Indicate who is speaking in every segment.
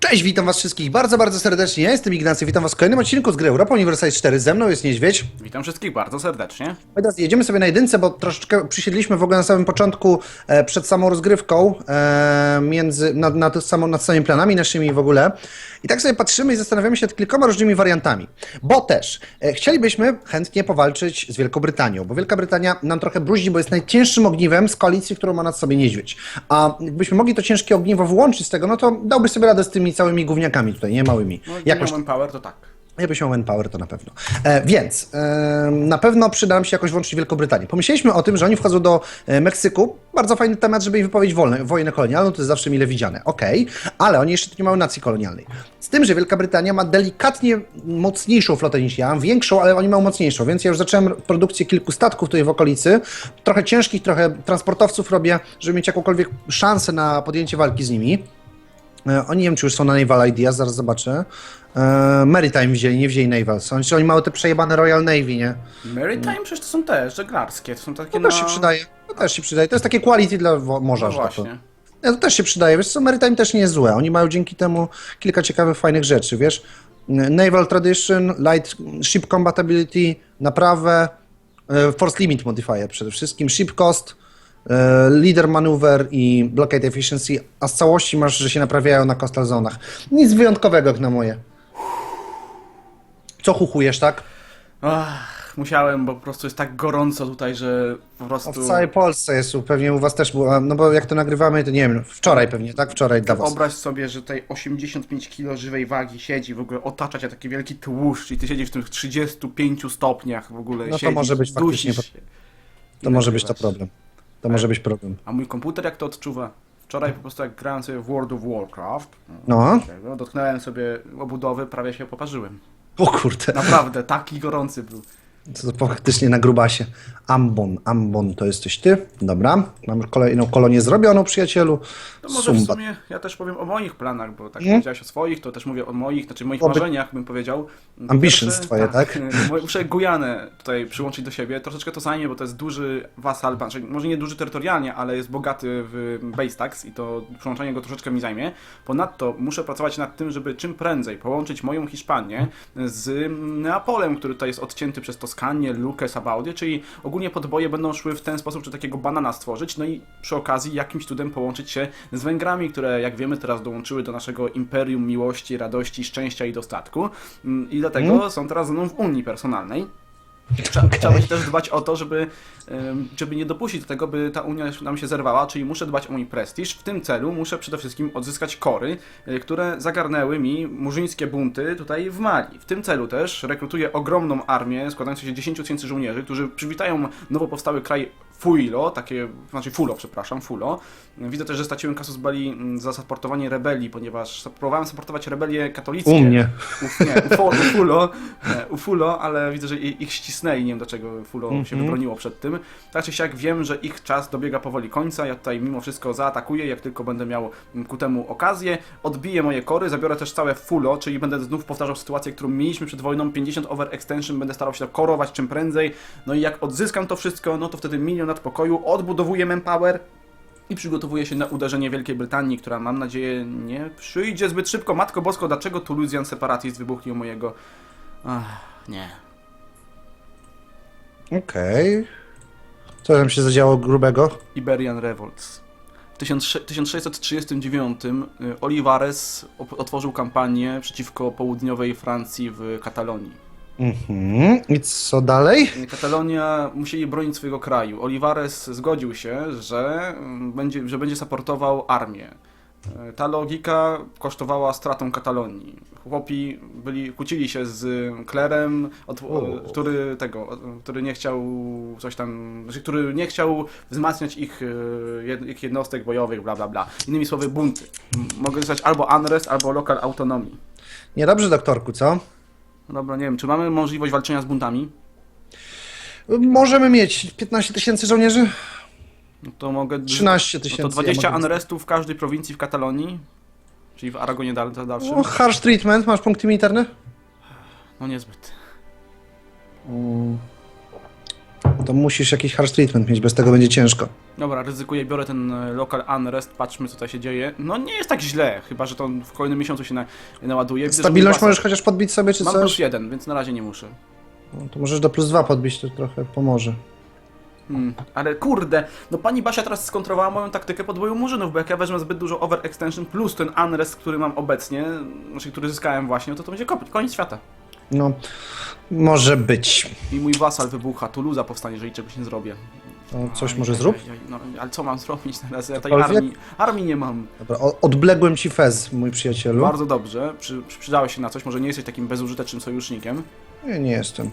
Speaker 1: Cześć, witam was wszystkich bardzo, bardzo serdecznie. Ja jestem Ignacy, witam was w kolejnym odcinku z gry Europa Universalis 4. Ze mną jest Niedźwiedź.
Speaker 2: Witam wszystkich bardzo serdecznie.
Speaker 1: My teraz jedziemy sobie na jedynce, bo troszeczkę przysiedliśmy w ogóle na samym początku, e, przed samą rozgrywką, e, między, nad, nad, samą, nad samymi planami naszymi w ogóle. I tak sobie patrzymy i zastanawiamy się nad kilkoma różnymi wariantami. Bo też e, chcielibyśmy chętnie powalczyć z Wielką Brytanią, bo Wielka Brytania nam trochę bruździ, bo jest najcięższym ogniwem z koalicji, którą ma nad sobie niedźwiedź. A jakbyśmy mogli to ciężkie ogniwo wyłączyć z tego, no to dałby sobie radę z tymi całymi gówniakami tutaj, nie małymi.
Speaker 2: No, jak
Speaker 1: Jakoś
Speaker 2: miałem power, to tak.
Speaker 1: Jakbyś miał manpower, to na pewno. E, więc e, na pewno przyda nam się jakoś włączyć Wielką Brytanię. Pomyśleliśmy o tym, że oni wchodzą do e, Meksyku. Bardzo fajny temat, żeby im wypowiedzieć wolne, wojnę kolonialną, to jest zawsze mile widziane. Okej, ale oni jeszcze nie mają nacji kolonialnej. Z tym, że Wielka Brytania ma delikatnie mocniejszą flotę niż ja, większą, ale oni mają mocniejszą, więc ja już zacząłem produkcję kilku statków tutaj w okolicy. Trochę ciężkich, trochę transportowców robię, żeby mieć jakąkolwiek szansę na podjęcie walki z nimi. E, Oni nie wiem, czy już są na Naval Ideas, zaraz zobaczę. E, Maritime wzięli, nie wzięli Naval. Są, oni mają te przejebane Royal Navy, nie?
Speaker 2: Maritime przecież to są te żeglarskie, to są takie
Speaker 1: To
Speaker 2: na...
Speaker 1: też się przydaje. To też się przydaje. To jest takie quality dla morza,
Speaker 2: No
Speaker 1: że tak
Speaker 2: właśnie.
Speaker 1: Nie, to też się przydaje. Wiesz co, Maritime też nie jest złe. Oni mają dzięki temu kilka ciekawych, fajnych rzeczy, wiesz? Naval Tradition, Light Ship Compatibility, naprawę, e, Force Limit Modifier przede wszystkim, Ship Cost, Leader Maneuver i Blockade Efficiency, a z całości masz, że się naprawiają na coastal zonach. Nic wyjątkowego jak na moje. Co chuchujesz, tak?
Speaker 2: Ach, musiałem, bo po prostu jest tak gorąco tutaj, że po
Speaker 1: No
Speaker 2: prostu...
Speaker 1: w całej Polsce jest, pewnie u was też było, no bo jak to nagrywamy, to nie wiem, wczoraj pewnie, tak? Wczoraj dla was.
Speaker 2: Wyobraź sobie, że tutaj 85 kg żywej wagi siedzi, w ogóle otacza cię taki wielki tłuszcz i ty siedzisz w tych 35 stopniach w ogóle,
Speaker 1: No to
Speaker 2: siedzisz,
Speaker 1: może być faktycznie
Speaker 2: się.
Speaker 1: To może być to problem. To może być problem.
Speaker 2: A mój komputer jak to odczuwa? Wczoraj po prostu jak grałem sobie w World of Warcraft,
Speaker 1: No.
Speaker 2: dotknąłem sobie obudowy, prawie się poparzyłem.
Speaker 1: O kurde,
Speaker 2: Naprawdę, taki gorący był.
Speaker 1: To, to faktycznie na grubasie. Ambon, Ambon to jesteś ty. Dobra, mamy kolejną kolonię zrobioną, przyjacielu.
Speaker 2: To może w
Speaker 1: Sumba.
Speaker 2: sumie ja też powiem o moich planach, bo tak
Speaker 1: Mhm.
Speaker 2: powiedziałeś o swoich, to też mówię o moich, znaczy moich
Speaker 1: Oby-
Speaker 2: marzeniach bym powiedział.
Speaker 1: Ambitions twoje, tak?
Speaker 2: mo- Muszę Gujanę tutaj przyłączyć do siebie. Troszeczkę to zajmie, bo to jest duży wasal, znaczy może nie duży terytorialnie, ale jest bogaty w base tax i to przyłączanie go troszeczkę mi zajmie. Ponadto muszę pracować nad tym, żeby czym prędzej połączyć moją Hiszpanię z Neapolem, który tutaj jest odcięty przez Lukę, Sabaudię, czyli ogólnie podboje będą szły w ten sposób, czy takiego banana stworzyć, no i przy okazji jakimś cudem połączyć się z Węgrami, które jak wiemy teraz dołączyły do naszego imperium miłości, radości, szczęścia i dostatku Mm, i dlatego są teraz ze mną w Unii Personalnej. Trzeba, trzeba będzie też dbać o to, żeby, żeby nie dopuścić do tego, by ta Unia nam się zerwała, czyli muszę dbać o mój prestiż. W tym celu muszę przede wszystkim odzyskać kory, y, które zagarnęły mi murzyńskie bunty tutaj w Mali. W tym celu też rekrutuję ogromną armię składającą się z 10 tysięcy żołnierzy, którzy przywitają nowo powstały kraj Fuilo, takie, znaczy Fulo, przepraszam, Fulo. Widzę też, że straciłem kasus mm, za supportowanie rebelii, ponieważ próbowałem supportować rebelię katolickie.
Speaker 1: U mnie.
Speaker 2: U, nie, u, Fulo, u Fulo, ale widzę, że ich ścisnęli, nie wiem dlaczego Fulo się
Speaker 1: Mhm.
Speaker 2: wybroniło przed tym. Tak czy siak wiem, że ich czas dobiega powoli końca, ja tutaj mimo wszystko zaatakuję, jak tylko będę miał mm, ku temu okazję, odbiję moje kory, zabiorę też całe Fulo, czyli będę znów powtarzał sytuację, którą mieliśmy przed wojną, 50 overextension, będę starał się to korować czym prędzej, no i jak odzyskam to wszystko, no to wtedy milion lat pokoju, odbudowuję Manpower, i przygotowuje się na uderzenie Wielkiej Brytanii, która mam nadzieję nie przyjdzie zbyt szybko. Matko Bosko, dlaczego Toulousian Separatist wybuchnie mojego... Ach, nie.
Speaker 1: Okej. Co tam się zadziało grubego?
Speaker 2: Iberian Revolts. W 1000 1639 y, Olivares op- otworzył kampanię przeciwko południowej Francji w Katalonii.
Speaker 1: Mhm. I co dalej?
Speaker 2: Katalonia musieli bronić swojego kraju. Olivares zgodził się, że mm, będzie, że będzie supportował armię. E, Ta logika kosztowała stratą Katalonii. Chłopi byli, kłócili się z klerem, od, który tego, który nie chciał coś tam, znaczy, który nie chciał wzmacniać ich, e, ich jednostek bojowych, bla bla bla. Innymi słowy bunty. Mogę zostać albo unrest, albo local autonomii.
Speaker 1: Niedobrze, doktorku, co?
Speaker 2: Dobra, nie wiem, czy mamy możliwość walczenia z buntami?
Speaker 1: Możemy mieć 15 tysięcy żołnierzy?
Speaker 2: No to mogę...
Speaker 1: 13
Speaker 2: No
Speaker 1: tysięcy.
Speaker 2: to 20
Speaker 1: ja mogę-
Speaker 2: unrestów w każdej prowincji w Katalonii? Czyli w Aragonie dal za dalszym?
Speaker 1: No, harsh treatment, masz punkty militarne?
Speaker 2: No niezbyt.
Speaker 1: To musisz jakiś harsh treatment mieć, bez tego będzie ciężko.
Speaker 2: Dobra, ryzykuję, biorę ten e, local unrest, patrzmy co tutaj się dzieje. No nie jest tak źle, chyba że to w kolejnym miesiącu się na, naładuje.
Speaker 1: Stabilność możesz chociaż podbić sobie, czy
Speaker 2: Mam
Speaker 1: coś?
Speaker 2: plus jeden, więc na razie nie muszę.
Speaker 1: No, to możesz do plus dwa podbić, to trochę pomoże.
Speaker 2: Hmm, ale kurde, no pani Basia teraz skontrowała moją taktykę podboju murzynów, bo jak ja wezmę zbyt dużo overextension plus ten unrest, który mam obecnie, znaczy który zyskałem właśnie, no to to będzie koniec świata.
Speaker 1: No, może być.
Speaker 2: I mój wasal wybucha, Tuluza powstanie, jeżeli czegoś nie zrobię.
Speaker 1: No, coś
Speaker 2: Aj,
Speaker 1: może
Speaker 2: aj,
Speaker 1: zrób?
Speaker 2: aj, aj, No, ale co mam zrobić teraz? Ja tej
Speaker 1: Cokolwiek?
Speaker 2: armii, armii nie mam.
Speaker 1: Dobra, o- odbległem ci fez, mój przyjacielu.
Speaker 2: Bardzo dobrze, przy, przy, przydałeś się na coś, może nie jesteś takim bezużytecznym sojusznikiem.
Speaker 1: Nie, nie jestem.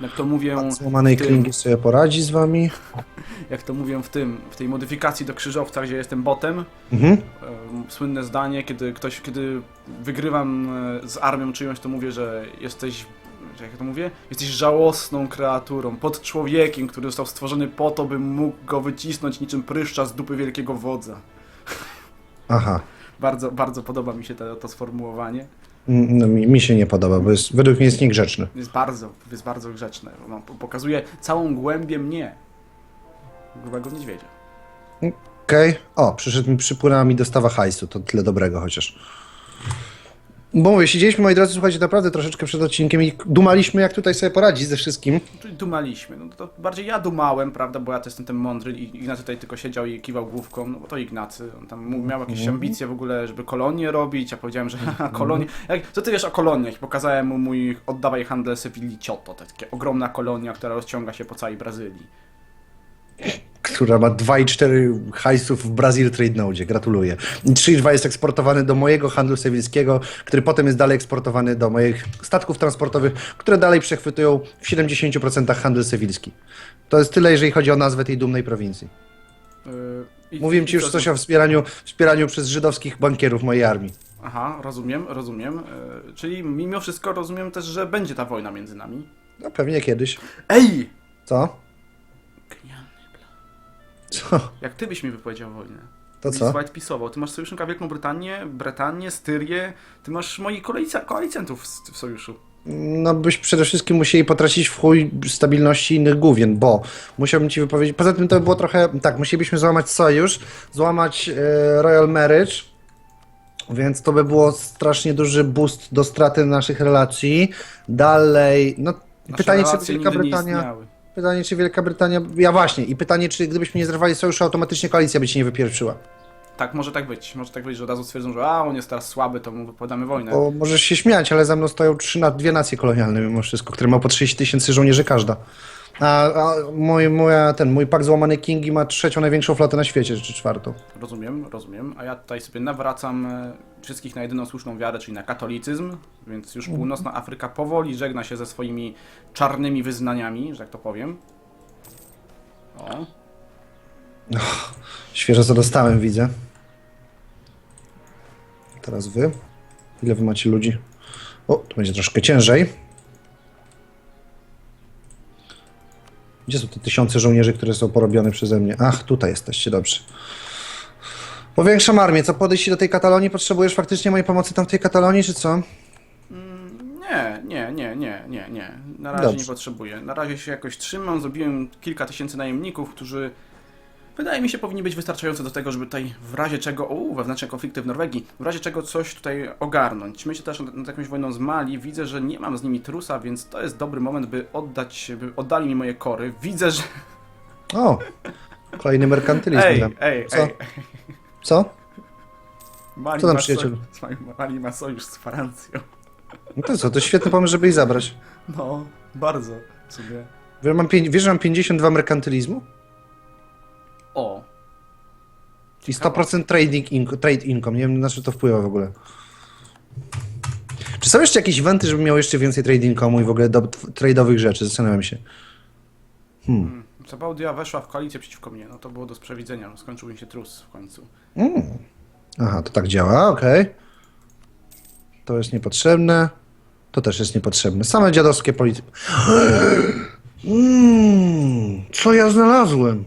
Speaker 2: Jak to mówię,
Speaker 1: Złamanej
Speaker 2: tym-
Speaker 1: klingi sobie poradzi z wami.
Speaker 2: jak to mówię w tym, w tej modyfikacji do krzyżowca, gdzie jestem botem,
Speaker 1: Mhm.
Speaker 2: słynne zdanie, kiedy ktoś, kiedy wygrywam e, z armią czyjąś, to mówię, że jesteś, jak to mówię? Jesteś żałosną kreaturą, pod człowiekiem, który został stworzony po to, bym mógł go wycisnąć niczym pryszcza z dupy wielkiego wodza.
Speaker 1: Aha.
Speaker 2: Bardzo, bardzo podoba mi się to, to sformułowanie.
Speaker 1: No, mi, mi się nie podoba, bo jest, według mnie jest niegrzeczny.
Speaker 2: Jest bardzo, jest bardzo grzeczne. No, pokazuje całą głębię mnie. Grubego niedźwiedzia.
Speaker 1: Okej. O, przyszedł mi, przypłynęła mi dostawa hajsu, to tyle dobrego chociaż. Bo mówię, siedzieliśmy, moi drodzy, słuchajcie, naprawdę troszeczkę przed odcinkiem i dumaliśmy, jak tutaj sobie poradzić ze wszystkim.
Speaker 2: Dumaliśmy. No to bardziej ja dumałem, prawda, bo ja to jestem ten mądry i Ignacy tutaj tylko siedział i kiwał główką, no bo to Ignacy. On tam miał jakieś ambicje w ogóle, żeby kolonie robić, ja powiedziałem, że haha, kolonie. Jak, co ty wiesz o koloniach? I pokazałem mu mój oddawaj handel Sewilli Cioto, to takie ogromna kolonia, która rozciąga się po całej Brazylii.
Speaker 1: Która ma 2,4 hajsów w Brazil Trade Node. Gratuluję. I 3,2 jest eksportowany do mojego handlu sewilskiego, który potem jest dalej eksportowany do moich statków transportowych, które dalej przechwytują w 70% handel sewilski. To jest tyle, jeżeli chodzi o nazwę tej dumnej prowincji.
Speaker 2: Yy,
Speaker 1: Mówiłem ci już
Speaker 2: co-
Speaker 1: coś o wspieraniu, wspieraniu przez żydowskich bankierów mojej armii.
Speaker 2: Aha, rozumiem, rozumiem. Yy, czyli mimo wszystko rozumiem też, że będzie ta wojna między nami.
Speaker 1: No pewnie kiedyś.
Speaker 2: Ej!
Speaker 1: Co? Co?
Speaker 2: Jak ty byś mi wypowiedział wojnę?
Speaker 1: To co?
Speaker 2: White pisował. Ty masz sojusznika Wielką Brytanię, Brytanię, Styrię, ty masz moich koalicja, koalicjantów w, w sojuszu.
Speaker 1: No byś przede wszystkim musieli potracić w chuj stabilności innych główien, bo musiałbym ci wypowiedzieć. Poza tym to by było trochę. Tak, musielibyśmy złamać sojusz, złamać e, Royal Marriage, więc to by było strasznie duży boost do straty naszych relacji. Dalej, no
Speaker 2: Nasze
Speaker 1: pytanie, czy Wielka Brytania. Pytanie, czy Wielka Brytania. Ja właśnie, i pytanie, czy gdybyśmy nie zerwali sojuszu, automatycznie koalicja by się nie wypieprzyła.
Speaker 2: Tak, może tak być. Może tak być, że od razu stwierdzą, że a, on jest teraz słaby, to mu podamy wojnę.
Speaker 1: Bo możesz się śmiać, ale za mną stoją trzy, na, dwie nacje kolonialne mimo wszystko, które ma po 30 tysięcy żołnierzy każda. A, a mój, moja, ten, mój pak złamany Kingi ma trzecią największą flotę na świecie, czy czwartą.
Speaker 2: Rozumiem, rozumiem. A ja tutaj sobie nawracam e, wszystkich na jedyną słuszną wiarę, czyli na katolicyzm, więc już
Speaker 1: Mhm.
Speaker 2: północna Afryka powoli żegna się ze swoimi czarnymi wyznaniami, że tak to powiem. O,
Speaker 1: Świeżo co dostałem, widzę. Teraz wy. Ile wy macie ludzi? O, to będzie troszkę ciężej. Gdzie są te tysiące żołnierzy, które są porobione przeze mnie? Ach, tutaj jesteście, dobrze. Powiększam armię. Co podejść do tej Katalonii? Potrzebujesz faktycznie mojej pomocy tam w tej Katalonii, czy co?
Speaker 2: Nie, nie, nie, nie, nie, nie. Na razie
Speaker 1: Dobrze.
Speaker 2: nie potrzebuję. Na razie się jakoś trzymam. Zrobiłem kilka tysięcy najemników, którzy wydaje mi się powinni być wystarczający do tego, żeby tutaj w razie czego, o, wewnętrzne konflikty w Norwegii, w razie czego coś tutaj ogarnąć. Myślę też nad, nad jakąś wojną z Mali. Widzę, że nie mam z nimi trusa, więc to jest dobry moment, by oddać, by oddali mi moje kory. Widzę, że...
Speaker 1: O! Kolejny merkantylizm.
Speaker 2: Ej,
Speaker 1: tam.
Speaker 2: ej,
Speaker 1: Co?
Speaker 2: ej.
Speaker 1: Co?
Speaker 2: Mali
Speaker 1: Co tam,
Speaker 2: ma
Speaker 1: przyjacielu?
Speaker 2: sojusz- Mali ma sojusz z Francją.
Speaker 1: No to co, to świetny pomysł, żeby ich zabrać.
Speaker 2: No, bardzo w sumie.
Speaker 1: Wiesz, że mam, pięć- wiesz, że mam 52 merkantylizmu?
Speaker 2: O,
Speaker 1: I 100% trading inco, trade income. Nie wiem, na co to wpływa w ogóle. Czy są jeszcze jakieś eventy, żeby miał jeszcze więcej trade income'u i w ogóle do, trade'owych rzeczy? Zastanawiam się. Hmm.
Speaker 2: Zabaudia weszła w koalicję przeciwko mnie, no to było do przewidzenia, no skończył mi się trus w końcu.
Speaker 1: Mm. Aha, to tak działa, okej. To jest niepotrzebne. To też jest niepotrzebne. Same dziadowskie polityki. Mm, co ja znalazłem?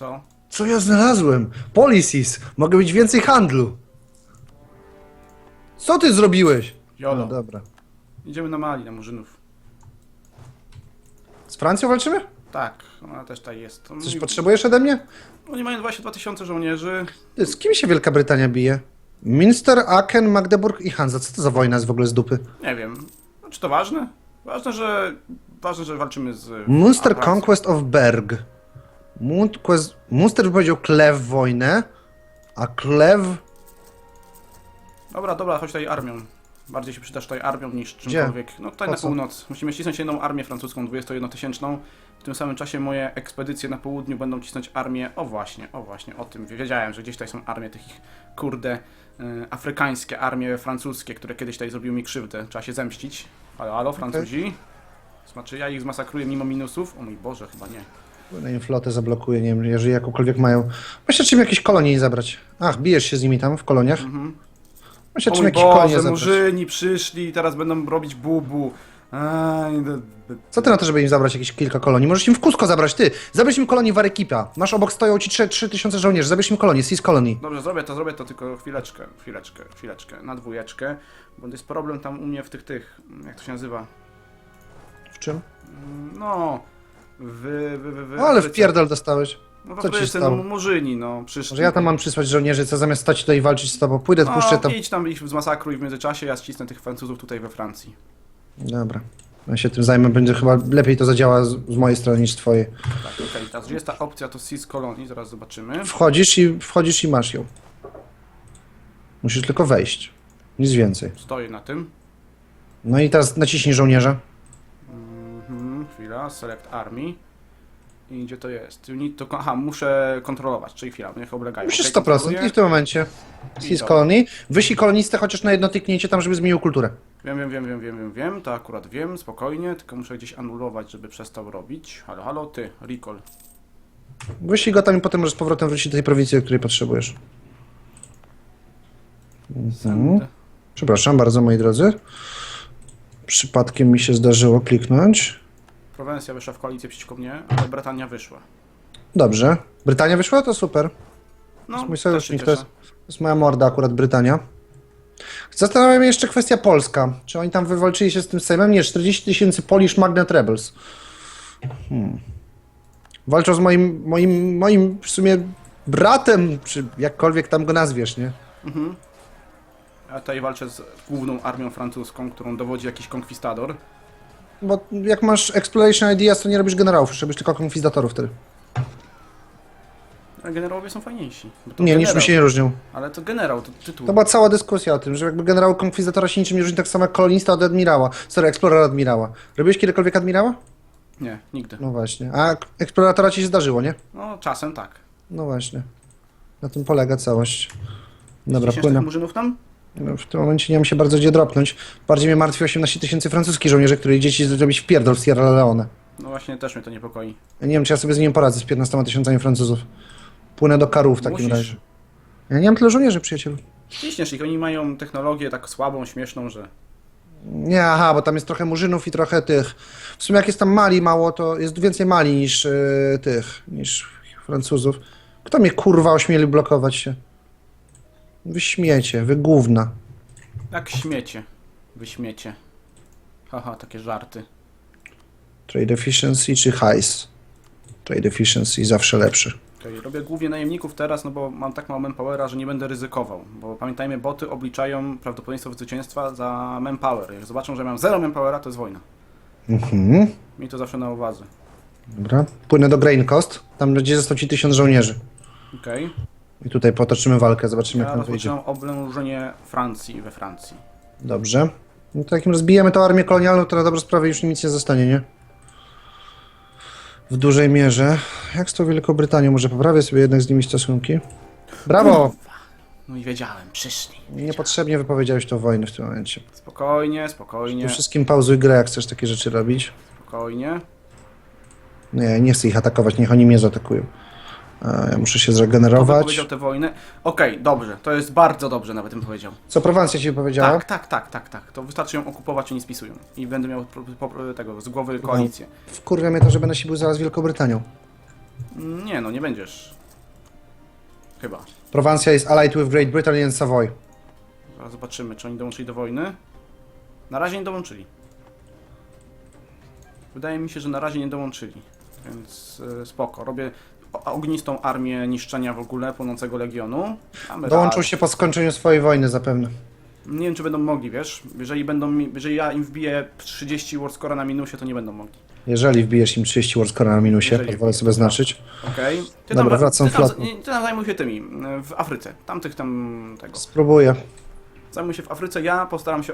Speaker 2: Co?
Speaker 1: Co ja znalazłem? Policies. Mogę mieć więcej handlu. Co ty zrobiłeś?
Speaker 2: Jolo.
Speaker 1: No dobra.
Speaker 2: Idziemy na Mali, na Murzynów.
Speaker 1: Z Francją walczymy?
Speaker 2: Tak, ona też tutaj jest. To
Speaker 1: Coś
Speaker 2: mówi-
Speaker 1: potrzebujesz ode mnie?
Speaker 2: Oni mają 22 tysiące żołnierzy.
Speaker 1: Ty, z kim się Wielka Brytania bije? Minster, Aachen, Magdeburg i Hansa. Co to za wojna jest w ogóle z dupy?
Speaker 2: Nie wiem. No, czy to ważne? Ważne, że ważne, że walczymy z. Francją.
Speaker 1: Conquest of Berg. Munster wypowiedział Klew wojnę, a Klew...
Speaker 2: Dobra, dobra, chodź tutaj armią. Bardziej się przydasz tutaj armią niż
Speaker 1: Gdzie?
Speaker 2: czymkolwiek. No tutaj
Speaker 1: Po
Speaker 2: na
Speaker 1: co?
Speaker 2: północ. Musimy cisnąć jedną armię francuską 21-tysięczną. W tym samym czasie moje ekspedycje na południu będą cisnąć armię. O właśnie, o właśnie, o tym. Wiedziałem, że gdzieś tutaj są armie tych ich, kurde, y, afrykańskie armie francuskie, które kiedyś tutaj zrobiły mi krzywdę. Trzeba się zemścić. Halo, halo, Francuzi? Znaczy ja ich zmasakruję mimo minusów? O mój Boże, chyba nie.
Speaker 1: Na im flotę zablokuje, nie wiem, jeżeli jakąkolwiek mają. Myślę, czym jakieś kolonie nie zabrać. Ach, bijesz się z nimi tam w koloniach?
Speaker 2: Mhm.
Speaker 1: Myślę, czym jakieś kolonie
Speaker 2: Boże,
Speaker 1: zabrać.
Speaker 2: murzyni przyszli i teraz będą robić bubu. Aj, do- do-
Speaker 1: Co ty na to, żeby im zabrać jakieś kilka kolonii? Możesz im w Cusco zabrać, ty! Zabierz im kolonię w Arequipa. Masz obok stoją ci 3000 żołnierzy, zabierz im kolonię, Sis kolonii.
Speaker 2: Dobrze, zrobię to, zrobię to, tylko chwileczkę, chwileczkę, chwileczkę, na dwójeczkę, bo jest problem tam u mnie w tych, tych, jak to się nazywa?
Speaker 1: W czym?
Speaker 2: No, wy, wy, wy, wy.
Speaker 1: O, ale w pierdol dostałeś.
Speaker 2: No w
Speaker 1: co ci
Speaker 2: Afryce, no
Speaker 1: stało?
Speaker 2: murzyni, no, przyszli.
Speaker 1: Może ja tam mam przysłać żołnierzy, co zamiast stać tutaj i walczyć z tobą. Pójdę,
Speaker 2: No,
Speaker 1: puszczę to.
Speaker 2: idź tam ich zmasakruj w międzyczasie, ja ścisnę tych Francuzów tutaj we Francji.
Speaker 1: Dobra. Ja się tym zajmę, będzie chyba lepiej to zadziała z, z mojej strony niż z twojej.
Speaker 2: Tak, okej, ta opcja, to Cis Kolonii, zaraz zobaczymy.
Speaker 1: Wchodzisz i wchodzisz i masz ją. Musisz tylko wejść. Nic więcej.
Speaker 2: Stoję na tym.
Speaker 1: No i teraz naciśnij żołnierza.
Speaker 2: Mhm, chwila, select army. I gdzie to jest? Need to... Aha, muszę kontrolować, czyli chwila, niech oblegają.
Speaker 1: Musisz
Speaker 2: Okej,
Speaker 1: 100%
Speaker 2: kontroluję.
Speaker 1: i w tym momencie.
Speaker 2: I
Speaker 1: Sis
Speaker 2: dobra.
Speaker 1: kolonii. Wyślij kolonistę chociaż na jedno tyknięcie tam, żeby zmienił kulturę.
Speaker 2: Wiem, wiem, wiem, wiem, wiem, wiem, wiem, to akurat wiem, spokojnie, tylko muszę gdzieś anulować, żeby przestał robić. Halo, halo, ty, recall.
Speaker 1: Wyślij go tam i potem możesz z powrotem wrócić do tej prowincji, której potrzebujesz.
Speaker 2: Send.
Speaker 1: Przepraszam bardzo, moi drodzy. Przypadkiem mi się zdarzyło kliknąć.
Speaker 2: Prowencja wyszła w koalicję przeciwko mnie, ale Brytania wyszła.
Speaker 1: Dobrze. Brytania wyszła? To super.
Speaker 2: No,
Speaker 1: mój
Speaker 2: też się
Speaker 1: sojusznik, to jest, to jest moja morda akurat Brytania. Zastanawia mnie jeszcze kwestia Polska. Czy oni tam wywalczyli się z tym Sejmem? Nie, 40 tysięcy Polish Magnet Rebels. Hmm. Walczą z moim, moim, moim w sumie bratem, czy jakkolwiek tam go nazwiesz, nie?
Speaker 2: Mhm. Ja tutaj walczę z główną armią francuską, którą dowodzi jakiś konkwistador.
Speaker 1: Bo jak masz Exploration Ideas, to nie robisz generałów, robisz tylko konkwizdatorów wtedy.
Speaker 2: A generałowie są fajniejsi. bo to
Speaker 1: Nie,
Speaker 2: generał.
Speaker 1: niczym się nie różnią.
Speaker 2: Ale to generał, to tytuł.
Speaker 1: To była cała dyskusja o tym, że jakby generał konkwizatora się niczym nie różni tak samo jak kolonista od admirała. Sorry, eksplorator admirała. Robiłeś kiedykolwiek admirała?
Speaker 2: Nie, nigdy.
Speaker 1: No właśnie. A eksploratora ci się zdarzyło, nie?
Speaker 2: No, czasem tak.
Speaker 1: No właśnie. Na tym polega całość. Dobra,
Speaker 2: Widzicie
Speaker 1: płynę.
Speaker 2: tych murzynów tam?
Speaker 1: No, w tym momencie nie mam się bardzo gdzie dropnąć. Bardziej mnie martwi 18 tysięcy francuskich żołnierzy, których dzieci zrobić w pierdol w Sierra Leone.
Speaker 2: No właśnie, też mnie to niepokoi.
Speaker 1: Ja nie wiem, czy ja sobie z nim poradzę z 15 tysiącami Francuzów. Płynę do Karu w takim
Speaker 2: Musisz.
Speaker 1: razie. Ja nie mam tyle żołnierzy, przyjacielu.
Speaker 2: Ciśniesz ich, oni mają technologię tak słabą, śmieszną, że...
Speaker 1: Nie, aha, bo tam jest trochę murzynów i trochę tych. W sumie jak jest tam Mali mało, to jest więcej Mali niż yy, tych, niż Francuzów. Kto mnie kurwa ośmieli blokować się? Wy śmiecie, wy gówna.
Speaker 2: Jak śmiecie. Wy śmiecie. Haha, takie żarty.
Speaker 1: Trade efficiency czy hajs? Trade efficiency zawsze lepszy.
Speaker 2: Okej, robię głównie najemników teraz, no bo mam tak mało manpowera, że nie będę ryzykował. Bo pamiętajmy, boty obliczają prawdopodobieństwo zwycięstwa za manpower. Jak zobaczą, że mam zero manpowera, to jest wojna.
Speaker 1: Mhm.
Speaker 2: Miej to zawsze na uwadze.
Speaker 1: Dobra. Płynę do Grain Coast, tam gdzie został ci tysiąc żołnierzy.
Speaker 2: Okej.
Speaker 1: I tutaj potoczymy walkę, zobaczymy
Speaker 2: Ja
Speaker 1: jak nam wyjdzie.
Speaker 2: rozpoczynam oblężenie Francji we Francji.
Speaker 1: Dobrze. No to jakim rozbijemy tą armię kolonialną, to na dobrą sprawę już nic nie zostanie, nie? W dużej mierze. Jak z tą Wielką Brytanią? Może poprawię sobie jednak z nimi stosunki? Brawo!
Speaker 2: No i wiedziałem, przyszli.
Speaker 1: Niepotrzebnie wypowiedziałeś tą wojnę w tym momencie.
Speaker 2: Spokojnie, spokojnie,
Speaker 1: Przede wszystkim pauzuj grę, jak chcesz takie rzeczy robić.
Speaker 2: spokojnie.
Speaker 1: Nie, nie chcę ich atakować, niech oni mnie zaatakują. A, ja muszę się zregenerować.
Speaker 2: powiedział tę wojnę? Okej, dobrze, to jest bardzo dobrze nawet bym powiedział.
Speaker 1: Co Prowancja ci powiedziała?
Speaker 2: Tak, tak, tak, tak, tak. To wystarczy ją okupować, oni spisują. I będę miał tego z głowy koalicję.
Speaker 1: Wkurwia mnie to, że będę się był zaraz Wielką Brytanią.
Speaker 2: Nie no, nie będziesz. Chyba.
Speaker 1: Prowancja jest allied with Great Britain and Savoy.
Speaker 2: Zaraz zobaczymy, czy oni dołączyli do wojny. Na razie nie dołączyli. Wydaje mi się, że na razie nie dołączyli. Więc y, spoko. Robię ognistą armię niszczenia w ogóle płonącego legionu.
Speaker 1: Dołączył się po skończeniu swojej wojny zapewne.
Speaker 2: Nie wiem, czy będą mogli, wiesz? Jeżeli, będą mi, jeżeli ja im wbiję 30 Warscora na minusie, to nie będą mogli.
Speaker 1: Jeżeli wbijesz im 30 Warscora na minusie,
Speaker 2: Jeżeli
Speaker 1: pozwolę sobie
Speaker 2: to
Speaker 1: znaczyć.
Speaker 2: Okej? Ty
Speaker 1: Dobra,
Speaker 2: tam,
Speaker 1: wracam
Speaker 2: ty tam,
Speaker 1: flotą.
Speaker 2: ty tam zajmuj się tymi, w Afryce. Tamtych tam tego.
Speaker 1: Spróbuję.
Speaker 2: Zajmuj się w Afryce, ja postaram się